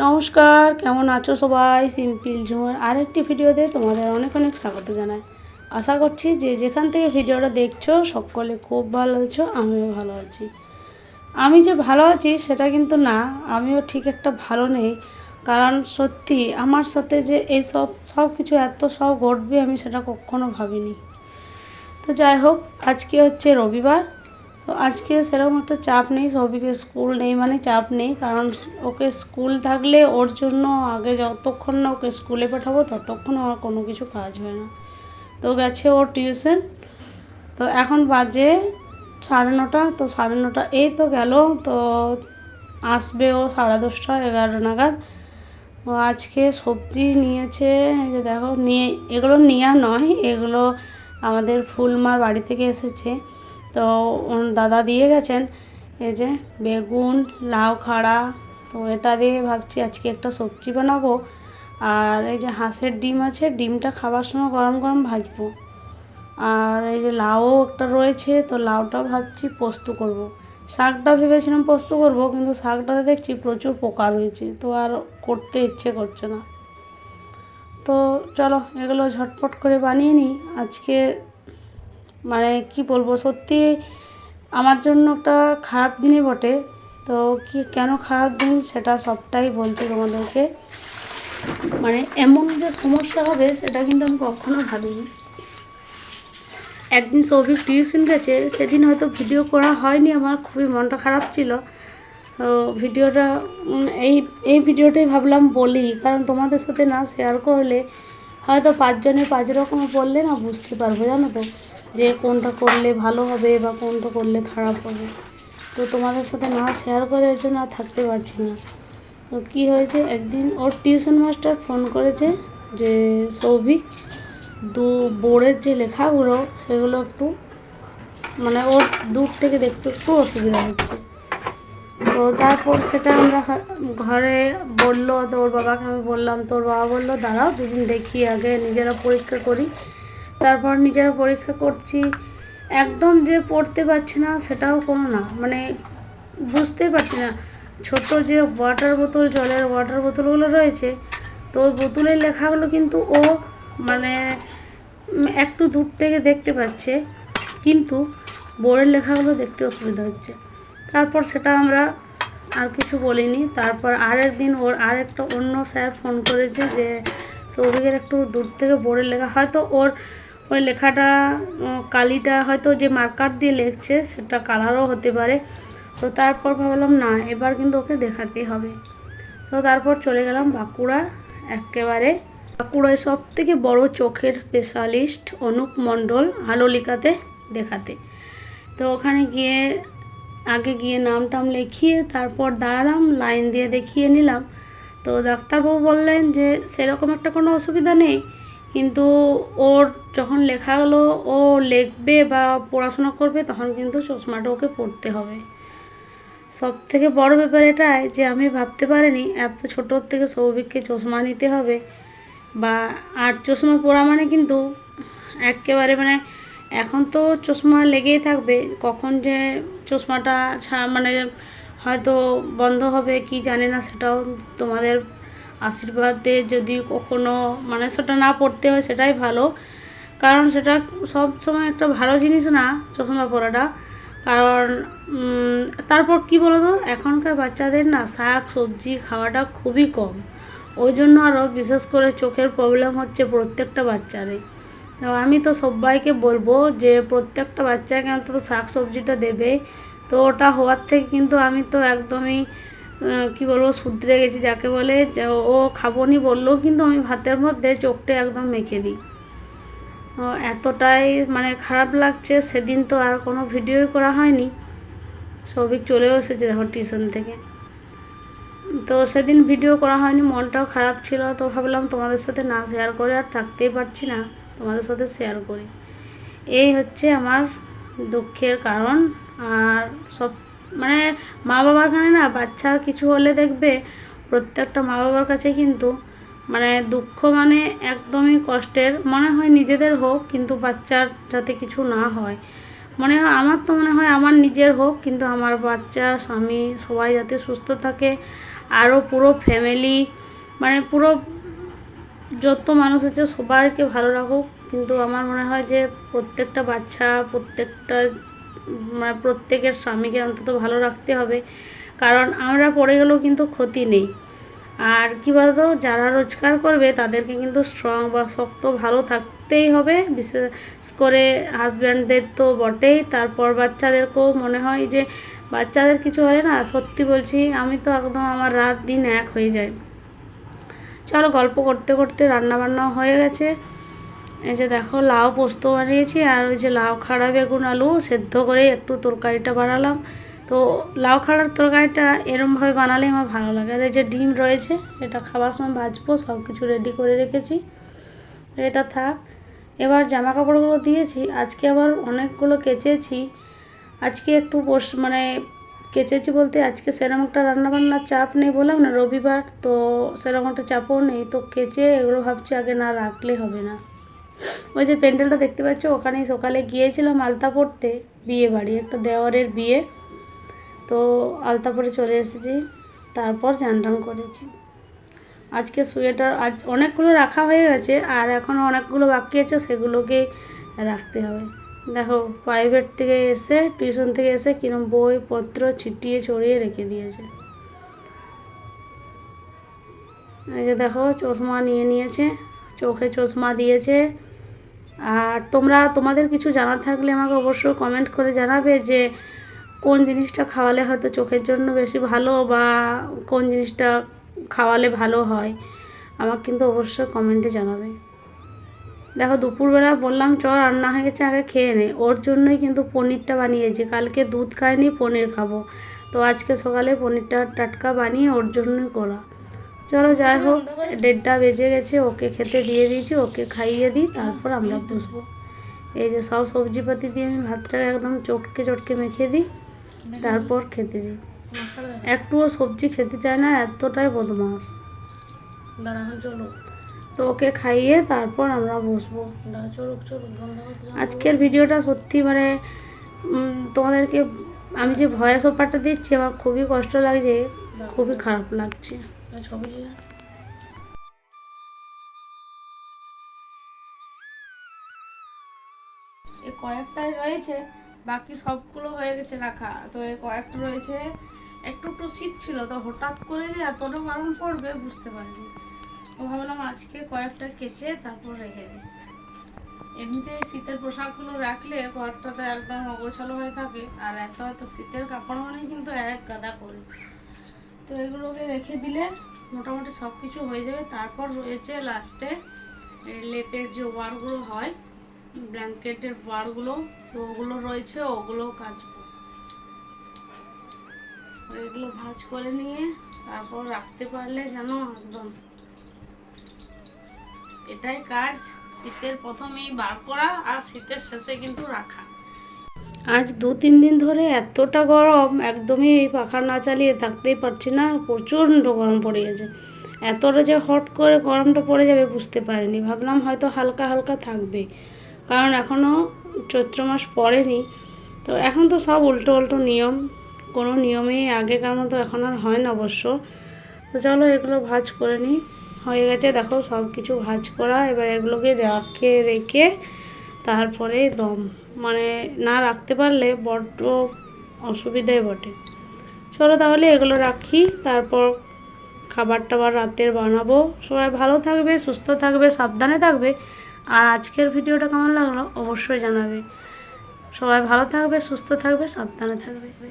নমস্কার, কেমন আছো সবাই? সিম্পিল ঝুমার আরেকটি ভিডিওতে তোমাদের অনেক অনেক স্বাগত জানাই। আশা করছি যে যেখান থেকে ভিডিওটা দেখছ, সকলে খুব ভালো আছো, আমিও ভালো আছি। আমি যে ভালো আছি সেটা কিন্তু না, আমিও ঠিক একটা ভালো নেই। কারণ সত্যি আমার সাথে যে এই সব সব কিছু এত সব ঘটবে আমি সেটা কখনো ভাবিনি। তো যাই হোক, আজকে হচ্ছে রবিবার তো আজকে সেরকম একটা চাপ নেই, সবিকে স্কুল নেই মানে চাপ নেই, কারণ ওকে স্কুল থাকলে ওর জন্য আগে যতক্ষণ না ওকে স্কুলে পাঠাবো ততক্ষণ আমার কোনো কিছু কাজ হয় না। তো গেছে ওর টিউশন, তো এখন বাজে সাড়ে নটা, তো সাড়ে নটা এই তো গেল, তো আসবে ও সাড়ে দশটা এগারো নাগাদ। আজকে সবজি নিয়েছে, এই যে দেখো, নিয়ে এগুলো নেওয়া নয়, এগুলো আমাদের ফুলমার বাড়ি থেকে এসেছে। তো দাদা দিয়ে গেছেন, এই যে বেগুন, লাউ খাড়া, তো এটা দিয়ে ভাবছি আজকে একটা সবজি বানাবো। আর এই যে হাঁসের ডিম আছে, ডিমটা খাবার সময় গরম গরম ভাজবো। আর এই যে লাউও একটা রয়েছে, তো লাউটা ভাবছি পোস্ত করব। শাকটা ভেবেছিলাম পোস্ত করব, কিন্তু শাকটাতে দেখছি প্রচুর পোকা রয়েছে, তো আর করতে ইচ্ছে করছে না। তো চলো এগুলো ঝটপট করে বানিয়ে নিই। আজকে মানে কি বলব, সত্যি আমার জন্য একটা খারাপ দিনই বটে। তো কি, কেন খারাপ দিন সেটা সবটাই বলছি তোমাদেরকে। মানে এমন যে সমস্যা হবে সেটা কিন্তু আমি কখনো ভাবিনি। একদিন সৌভিক টিউশন গেছে, সেদিন হয়তো ভিডিও করা হয়নি আমার, খুবই মনটা খারাপ ছিল। তো ভিডিওটা এই এই ভিডিওটাই ভাবলাম বলি, কারণ তোমাদের সাথে না শেয়ার করলে হয়তো পাঁচজনে পাঁচ রকম বললে না বুঝতে পারব, জানো তো? যে কোনটা করলে ভালো হবে বা কোনটা করলে খারাপ হবে। তো তোমাদের সাথে না শেয়ার করে এর জন্য আর থাকতে পারছি না। তো কী হয়েছে? একদিন ওর টিউশন মাস্টার ফোন করেছে যে, সৌভিক, দু বোর্ডের যে লেখাগুলো সেগুলো একটু মানে ওর দূর থেকে দেখতে একটু অসুবিধা হচ্ছে। তো তারপর সেটা আমরা ঘরে বলল তো ওর বাবাকে আমি বললাম। তোর বাবা বলল, দাঁড়াও দুদিন দেখি আগে, নিজেরা পরীক্ষা করি। তারপর নিজেরা পরীক্ষা করছি। একদম যে পড়তে পারছি না, সেটাও কোনো না। মানে বুঝতেই পারছি না। ছোট যে ওয়াটার বোতল জলের ওয়াটার বোতলগুলো রয়েছে, তো ওই বোতলের লেখাগুলো কিন্তু ও মানে একটু দূর থেকে দেখতে পাচ্ছে, কিন্তু বোর্ডের লেখাগুলো দেখতে অসুবিধা হচ্ছে। তারপর সেটা আমরা আর কিছু বলিনি। তারপর আরেক দিন ওর আরেকটা অন্য স্যার ফোন করেছে যে, সৌভিকের একটু দূর থেকে বোর্ডের লেখা। হয়তো ওর ওই লেখাটা কালিটা হয়তো যে মার্কার দিয়ে লিখছে, সেটা কালারও হতে পারে। তো তারপর ভাবলাম, না, এবার কিন্তু ওকে দেখাতেই হবে। তো তারপর চলে গেলাম বাঁকুড়া একেবারে। বাঁকুড়ায় সব থেকে বড় চোখের স্পেশালিস্ট অনুপ মণ্ডল আলোলিকাতে দেখাতে। তো ওখানে গিয়ে, আগে গিয়ে নাম টাম লিখিয়ে তারপর দাঁড়ালাম লাইন দিয়ে দেখিয়ে নিলাম। তো ডাক্তারবাবু বললেন যে, সেরকম একটা কোনো অসুবিধা নেই। কিন্তু ওর যখন লেখা হলো, ও লিখবে বা পড়াশোনা করবে, তখন কিন্তু চশমাটা ওকে পড়তে হবে। সব থেকে বড় ব্যাপার এটাই যে, আমি ভাবতে পারিনি এত ছোটোর থেকে সৌভিককে চশমা নিতে হবে বা আর চশমা পরা মানে কিন্তু একেবারে মানে এখন তো চশমা লেগেই থাকবে, কখন যে চশমাটা ছা- মানে হয়তো বন্ধ হবে, কি জানি না সেটাও তোমাদের আশীর্বাদে যদি কখনো মানে সেটা না পড়তে হয় সেটাই ভালো। কারণ সেটা সব সময় একটা ভালো জিনিস না চশমা পরাটা। কারণ তারপর কি বলো তো এখনকার বাচ্চাদের না শাক, সবজি খাওয়াটা খুবই কম। ওই জন্য আরও বিশেষ করে চোখের প্রবলেম হচ্ছে প্রত্যেকটা বাচ্চারই। তো আমি তো সবাইকে বলব যে প্রত্যেকটা বাচ্চাকে অন্তত শাক, সবজিটা দেবে। তো ওটা হওয়ার থেকে কিন্তু আমি তো একদমই কি বলব, শুধরে গেছি, যাকে বলে ও খাবনি বললেও কিন্তু আমি ভাতের মধ্যে চোখটা একদম মেখে দিই। এতটাই মানে খারাপ লাগছে, সেদিন তো আর কোনো ভিডিওই করা হয়নি। সবই চলেও এসেছে দেখো টিউশন থেকে। তো সেদিন ভিডিও করা হয়নি, মনটাও খারাপ ছিল, তো ভাবলাম তোমাদের সাথে না শেয়ার করে আর থাকতেই পারছি না, তোমাদের সাথে শেয়ার করি। এই হচ্ছে আমার দুঃখের কারণ, আর সব মানে মা বাবার কাছে না বাচ্চার কিছু হলে দেখবে প্রত্যেকটা মা বাবার কাছে কিন্তু মানে দুঃখ মানে একদমই কষ্টের। মনে হয় নিজেদের হোক, কিন্তু বাচ্চার যাতে কিছু না হয়। মনে হয়, আমার তো মনে হয় আমার নিজের হোক, কিন্তু আমার বাচ্চা, স্বামী সবাই যাতে সুস্থ থাকে। আরও পুরো ফ্যামিলি মানে পুরো যত মানুষ আছে সবাইকে ভালো রাখুক। কিন্তু আমার মনে হয় যে প্রত্যেকটা বাচ্চা, প্রত্যেকটা প্রত্যেকের স্বামীকে অন্তত ভালো রাখতে হবে। কারণ আমরা পড়ে গেলেও কিন্তু ক্ষতি নেই। আর কী বলতো, যারা রোজগার করবে তাদেরকে কিন্তু স্ট্রং বা শক্ত ভালো থাকতেই হবে। বিশেষ করে হাজব্যান্ডদের তো বটেই, তারপর বাচ্চাদেরকেও মনে হয় যে বাচ্চাদের কিছু হলে না, সত্যি বলছি, আমি তো একদম আমার রাত দিন এক হয়ে যায়। চলো গল্প করতে করতে রান্না বান্নাও হয়ে গেছে। এই যে দেখো লাউ পোস্ত বানিয়েছি, আর ওই যে লাউ খাড়া বেগুন আলু সেদ্ধ করে একটু তরকারিটা বানালাম। তো লাউ খাড়ার তরকারিটা এরমভাবে বানালে আমার ভালো লাগে। আর এই যে ডিম রয়েছে, এটা খাবার সময় ভাজবো সব কিছু রেডি করে রেখেছি। এটা থাক। এবার জামা কাপড়গুলো দিয়েছি, আজকে আবার অনেকগুলো কেচেছি। আজকে একটু বস মানে কেচেছি বলতে আজকে সেরকম একটা রান্নাবান্নার চাপ নেই বললাম না রবিবার তো সেরকম একটা চাপও নেই। তো কেচে এগুলো ভাবছি আগে না রাখলে হবে না। ওই যে প্যান্ডেলটা দেখতে পাচ্ছ? ওখানেই সকালে গিয়েছিলাম আলতা পড়তে বিয়ে বাড়ি, একটা দেওয়ারের বিয়ে। তো আলতা পরে চলে এসেছি, তারপর টান করেছি। আজকে সোয়েটার আজ অনেকগুলো রাখা হয়ে গেছে, আর এখনও অনেকগুলো বাকি আছে, সেগুলোকে রাখতে হবে। দেখো প্রাইভেট থেকে এসে টিউশন থেকে এসে কিরম বই পত্র ছিটিয়ে ছড়িয়ে রেখে দিয়েছে। এই যে দেখো, চশমা নিয়ে নিয়েছে, চোখে চশমা দিয়েছে আর তোমরা, তোমাদের কিছু জানা থাকলে আমাকে অবশ্যই কমেন্ট করে জানাবে যে কোন জিনিসটা খাওয়ালে হয়তো চোখের জন্য বেশি ভালো বা কোন জিনিসটা খাওয়ালে ভালো হয়। আমাকে কিন্তু অবশ্যই কমেন্টে জানাবে। দেখো, দুপুরবেলা বললাম চ রান্না হয়ে গেছে, আগে খেয়ে নে। ওর জন্যই কিন্তু পনিরটা বানিয়েছি। কালকে দুধ খাইনি, পনির খাব। তো আজকে সকালে পনিরটা টাটকা বানিয়ে ওর জন্যই করা। চলো যাই হোক, দেড়টা বেজে গেছে, ওকে খেতে দিয়ে দিয়েছি, ওকে খাইয়ে দিই, তারপর আমরা বসবো। এই যে সব সবজিপাতি দিয়ে আমি ভাতটাকে একদম চটকে চটকে মেখে দিই, তারপর খেতে দিই। একটুও সবজি খেতে চায় না, এতটাই বদমাস তো ওকে খাইয়ে তারপর আমরা বসবো। আজকের ভিডিওটা সত্যি মানে তোমাদেরকে আমি যে ভয়েস ওপারটা দিচ্ছি, আমার খুবই কষ্ট লাগছে, খুবই খারাপ লাগছে। ছবি এই কয়েকটাই রয়েছে বাকি সবগুলো হয়ে গেছে রাখা। তো এই কয়েকটা রয়েছে, একটু একটু শীত ছিল, তো হঠাৎ করে যে এতটা গরম পড়বে বুঝতে পারিনি। তো ভাবলাম আজকে কয়েকটা কেচে তারপর রেখে দিই। এমনিতে শীতের পোশাকগুলো রাখলে ঘরটাতে একদম অগোছালো হয়ে থাকে, আর এত এত শীতের কাপড় মানে কিন্তু এক গাদা করে। তো এগুলোকে রেখে দিলে মোটামুটি সব কিছু হয়ে যাবে। তারপর রয়েছে লাস্টে লেপের যে ওয়ারগুলো হয়, ব্ল্যাঙ্কেটের ওয়ারগুলো, তো ওগুলো রয়েছে, ওগুলো কাচবো এগুলো ভাজ করে নিয়ে তারপর রাখতে পারলে যেন একদম এটাই কাজ, শীতের প্রথমেই বার করা আর শীতের শেষে কিন্তু রাখা। আজ দু তিন দিন ধরে এতটা গরম, একদমই পাখা না চালিয়ে থাকতেই পারছি না, প্রচণ্ড গরম পড়ে গেছে। এতটা যে হট করে গরমটা পড়ে যাবে বুঝতে পারিনি। ভাবলাম হয়তো হালকা হালকা থাকবে। কারণ এখনও চৈত্র মাস পড়েনি। তো এখন তো সব উল্টো উল্টো নিয়ম। কোনো নিয়মেই আগেকার মতো এখন আর হয় না অবশ্য। তো চলো এগুলো ভাজ করে নিই। হয়ে গেছে দেখো সব কিছু ভাজ করা। এবার এগুলোকে রাখে রেখে তারপরে দম। মানে না রাখতে পারলে বড্ড অসুবিধাই বটে। চলো তাহলে এগুলো রাখি, তারপর খাবার টাবার রাতের বানাবো। সবাই ভালো থাকবে, সুস্থ থাকবে, সাবধানে থাকবে। আর আজকের ভিডিওটা কেমন লাগল অবশ্যই জানাবে। সবাই ভালো থাকবে, সুস্থ থাকবে, সাবধানে থাকবে।